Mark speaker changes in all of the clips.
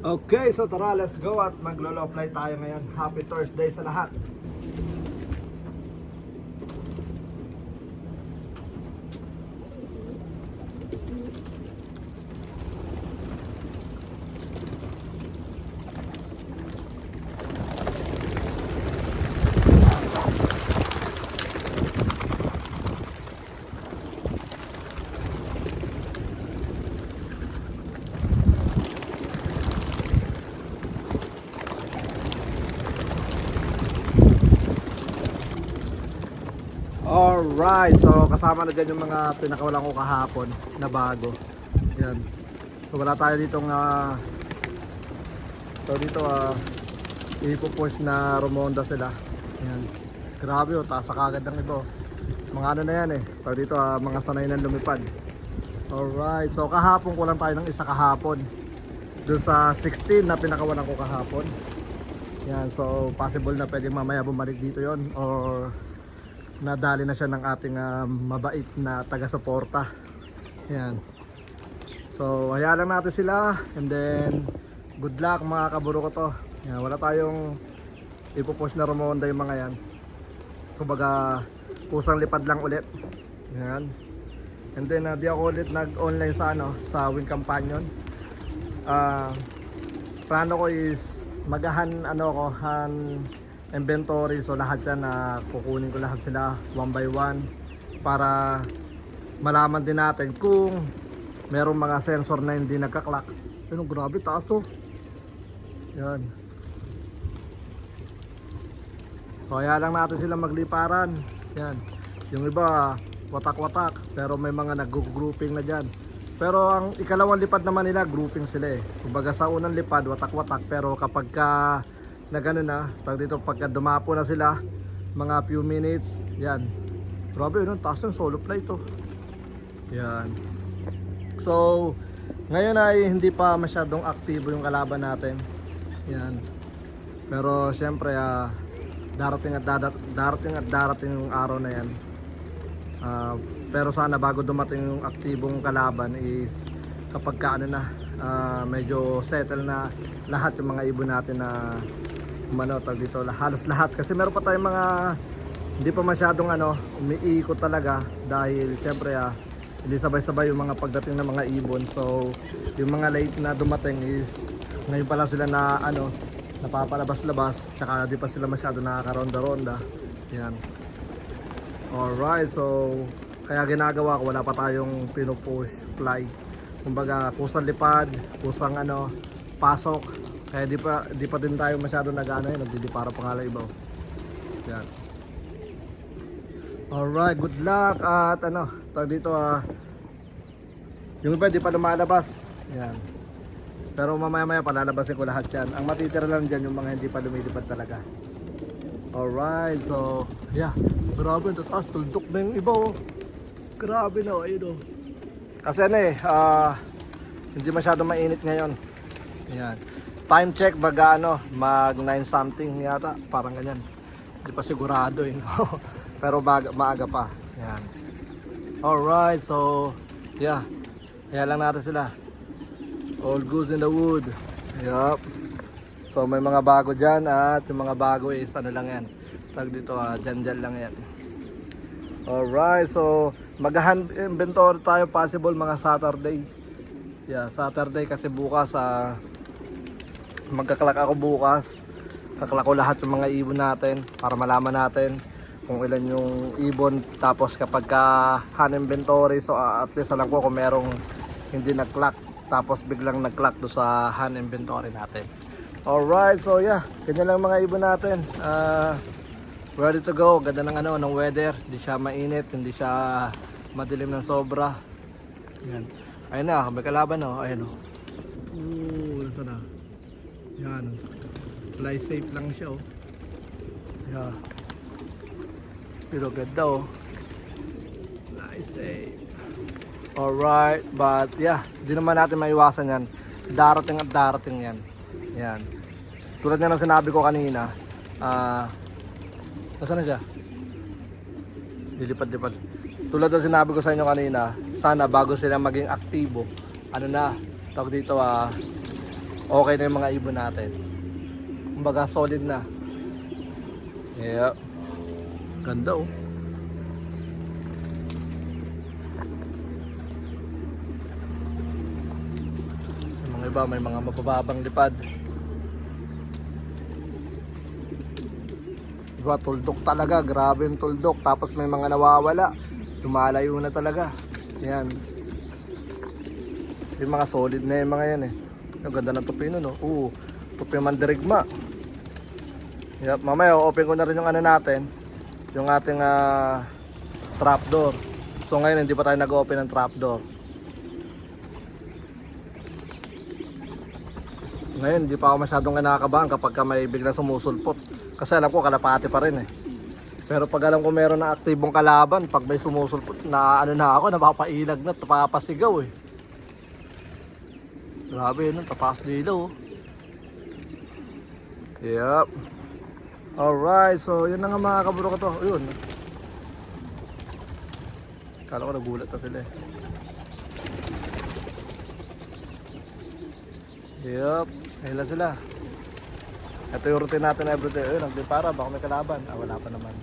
Speaker 1: Okay, so tara, let's go at maglo-low fly tayo ngayon. Happy Thursday sa lahat. Alright, so kasama na dyan yung mga pinakawalan ko kahapon na bago. Yan. So wala tayo ditong uh, so dito uh, ipo-push na rumonda sila. Yan. Grabe oh, taas sa kagad ng iba. oh. Mga ano na yan eh. Tawag dito ah, mga sanay ng lumipad. Alright, so kahapon ko lang tayo ng isa kahapon. Doon sa 16 na pinakawalan ko kahapon. Yan, so possible na pwede mamaya bumalik dito yon or nadali na siya ng ating ah, mabait na taga-suporta. Yan. So, hayaan lang natin sila and then good luck mga kaburo ko to. Yan, wala tayong ipopost na rumonda yung mga yan. Kumbaga, kusang lipad lang ulit. Yan. And then, ah, di ako ulit nag-online sa ano, sa Wing Companion. Ah, plano ko is magahan ano ko, han inventory. So lahat yan na kukunin ko lahat sila one by one para malaman din natin kung merong mga sensor na hindi nagka-clock. Pero grabe taas oh. Yan. So kaya lang natin sila magliparan. Yan. Yung iba watak-watak pero may mga nag-grouping na dyan. Pero ang ikalawang lipad naman nila grouping sila eh. Kumbaga sa unang lipad watak-watak pero kapag ka na gano'n na. Tag dito pagka dumapo na sila mga few minutes yan. Grabe yun ang taas ng solo flight to yan. So ngayon ay hindi pa masyadong aktibo yung kalaban natin. Yan. Pero syempre ah, darating at dadat- darating at darating yung araw na yan. Ah, pero sana bago dumating yung aktibong kalaban is kapag ka ano na ah, medyo settle na lahat yung mga ibon natin na umano tag dito halos lahat. Kasi meron pa tayong mga hindi pa masyadong ano umiikot talaga. Dahil siyempre ah, hindi sabay-sabay yung mga pagdating ng mga ibon. So yung mga late na dumating is ngayon pa lang sila na ano napapalabas-labas. Tsaka di pa sila masyado nakakaronda-ronda. Yan. Alright, so kaya ginagawa ko wala pa tayong pinupush fly. Kumbaga kusang lipad, kusang ano, pasok. Kaya di pa di pa din tayo masyado nag-ano yun, nagdidipara pa nga lang iba. Yan. Alright, good luck at ano, tawag dito ah yung iba di pa lumalabas. Yan. Pero mamaya maya palalabasin ko lahat yan. Ang matitira lang dyan yung mga hindi pa lumilipad talaga. Alright, so yeah. Grabe, ang taas, tuldok na yung iba oh. Grabe na, ayun oh. Kasi ano eh, ah, hindi masyado mainit ngayon. Yan. Time check, baga ano, mag 9 something yata, parang ganyan. Hindi pa sigurado eh. no? Pero baga, maaga pa. Yan. Alright, so yeah. Kaya lang natin sila. All goes in the wood. Yup. So may mga bago dyan at yung mga bago is ano lang yan. Tag dito ah, dyan dyan lang yan. Alright, so mag-hand inventory tayo possible mga Saturday. Yeah, Saturday kasi bukas ah magkaklak ako bukas. Kaklak ko lahat ng mga ibon natin para malaman natin kung ilan yung ibon tapos kapag ka hand inventory so ah, at least alam ko kung merong hindi nag-clock tapos biglang nag-clock do sa hand inventory natin. Alright, so yeah, ganyan lang mga ibon natin. Ah ready to go. Ganda ng ano, ng weather. Hindi siya mainit, hindi siya madilim ng sobra. Yan. Ayun na, may kalaban oh. Ayun oh. Ooh, nasa na? Yan. Fly safe lang siya oh. Yeah. Pero ganda oh. Fly safe. Alright, but yeah, di naman natin maiwasan yan. Darating at darating yan. Yan. Tulad nga ng sinabi ko kanina, ah, Nasaan na siya? Lilipad-lipad. Tulad ng sinabi ko sa inyo kanina, sana bago sila maging aktibo, ano na, tawag dito ah, okay na yung mga ibon natin. Kumbaga solid na. Yeah. Ganda oh. Yung mga iba may mga mabababang lipad. Diba, tuldok talaga. Grabe yung tuldok. Tapos may mga nawawala. Lumalayo na talaga. Yan. Yung mga solid na yung mga yan eh. Ang ganda ng tupi no? Oo. Tupi mandirigma. Yep, mamaya open ko na rin yung ano natin. Yung ating ah, trapdoor. So ngayon hindi pa tayo nag-open ng trapdoor. Ngayon hindi pa ako masyadong nakakabahan kapag ka may biglang sumusulpot. Kasi alam ko kalapati pa rin eh. Pero pag alam ko meron na aktibong kalaban, pag may sumusulpot, na ano na ako, napapailag na, napapasigaw eh. Grabe yun, tataas dito oh. Yep. Alright, so yun na nga mga kaburo ko to. Yun. Kala ko nagulat na sila eh. Ayun lang sila. Ito yung routine natin everyday. Ayun, nagdipara, baka may kalaban. Ah, wala pa naman.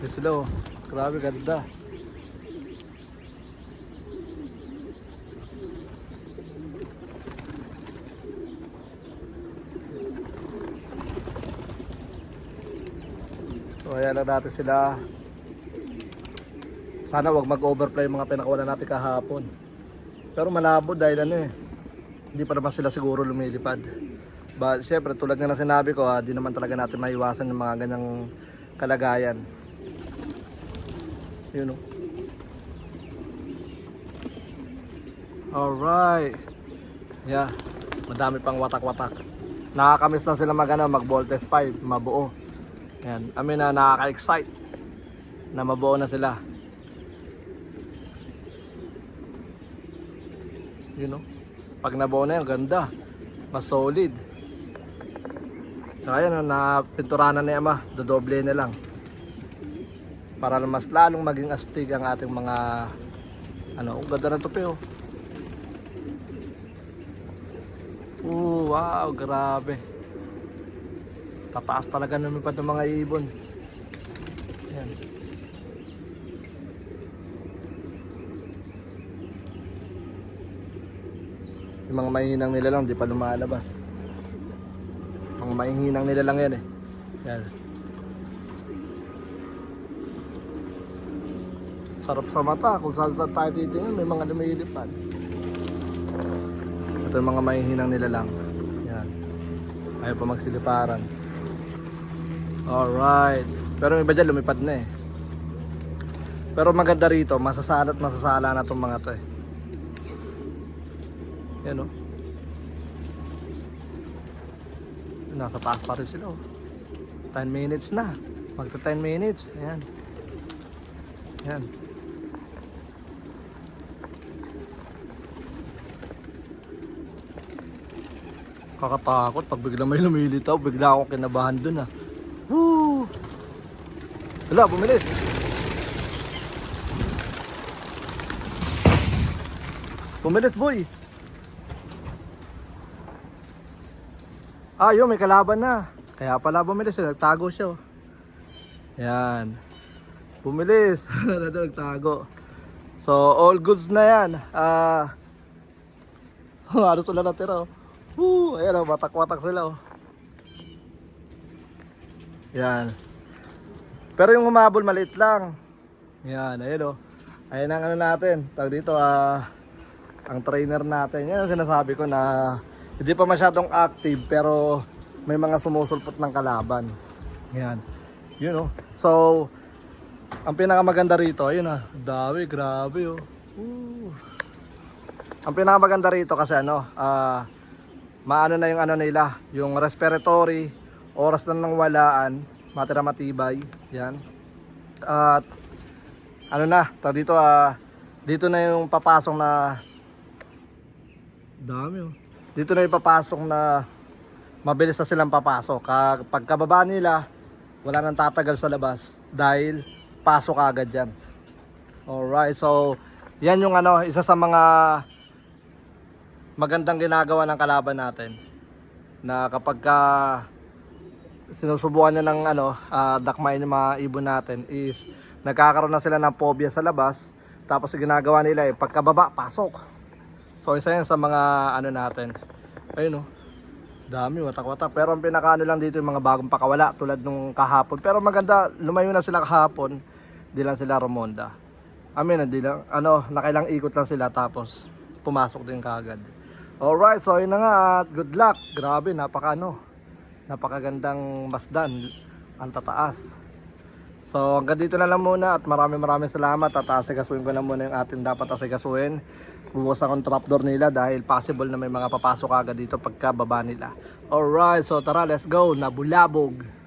Speaker 1: Yun sila oh. Grabe, ganda. So ayan lang natin sila. Sana wag mag-overplay yung mga pinakawalan natin kahapon. Pero malabo dahil ano eh. Hindi pa naman sila siguro lumilipad. But syempre tulad nga ng sinabi ko, ah, di naman talaga natin maiwasan yung mga ganyang kalagayan. Yun oh. Alright. Yeah. Madami pang watak-watak. Nakakamiss na sila mag, ano, mag Voltes 5, mabuo. Yan. Amin na nakaka-excite na mabuo na sila. Yun know? Pag nabuo na yan, ganda. Mas solid. Saka yan, oh, napinturanan ni Ama. Dodoble na lang. Para mas lalong maging astig ang ating mga ano, ang ganda ng tupi oh. Ooh, wow, grabe. Tataas talaga pa ng mga ibon. Yan. Yung mga mahihinang nila lang, di pa lumalabas. Mga mahihinang nila lang yan eh. Yan. Sarap sa mata kung saan saan tayo titingin, may mga lumilipad. Ito yung mga mahihinang nila lang. Yan. Ayaw pa magsiliparan. Alright. Pero iba dyan lumipad na eh. Pero maganda rito, masasala at masasala na itong mga to eh. Yan oh. Nasa taas pa rin sila oh. 10 minutes na. Magta 10 minutes. Ayan. Ayan. Kakatakot pag bigla may lumilitaw, bigla akong kinabahan dun ah. Wala, bumilis. Bumilis boy. Ah, yun, may kalaban na. Kaya pala bumilis, eh, nagtago siya. oh. Yan. Bumilis. Nagtago. So, all goods na yan. Ah, halos wala natira. Oh. Woo, ayan oh, watak-watak sila oh. Yan. Pero yung humabol maliit lang. Yan, ayun oh. Ayan ang ano natin. Tawag dito ah ang trainer natin. Yan ang sinasabi ko na hindi pa masyadong active pero may mga sumusulpot ng kalaban. Yan. Yun oh. So ang pinakamaganda rito, ayun ah, dami, grabe oh. Woo. Ang pinakamaganda rito kasi ano, ah maano na yung ano nila, yung respiratory, oras na ng walaan, matira matibay, yan. At ano na, tag dito ah, dito na yung papasok na dami oh. Dito na yung papasok na mabilis na silang papasok. Ka- Pagkababa nila, wala nang tatagal sa labas dahil pasok agad yan. Alright, so yan yung ano, isa sa mga magandang ginagawa ng kalaban natin. Na kapag ka sinusubukan niya ng ano, ah, dakmain yung mga ibon natin is nagkakaroon na sila ng phobia sa labas. Tapos ginagawa nila eh, pagkababa, pasok. So isa yan sa mga ano natin. Ayun oh. Dami, watak-watak. Pero ang pinakaano lang dito yung mga bagong pakawala tulad nung kahapon. Pero maganda, lumayo na sila kahapon. Di lang sila Romonda. Amin, hindi lang, ano, nakailang ikot lang sila tapos pumasok din kagad. Alright, so yun na nga at good luck. Grabe, napaka ano, napakagandang masdan. Ang tataas. So hanggang dito na lang muna at maraming maraming salamat at asikasuhin ko na muna yung ating dapat asikasuhin. Bubukas akong trapdoor nila dahil possible na may mga papasok agad dito pagka baba nila. Alright, so tara let's go, nabulabog.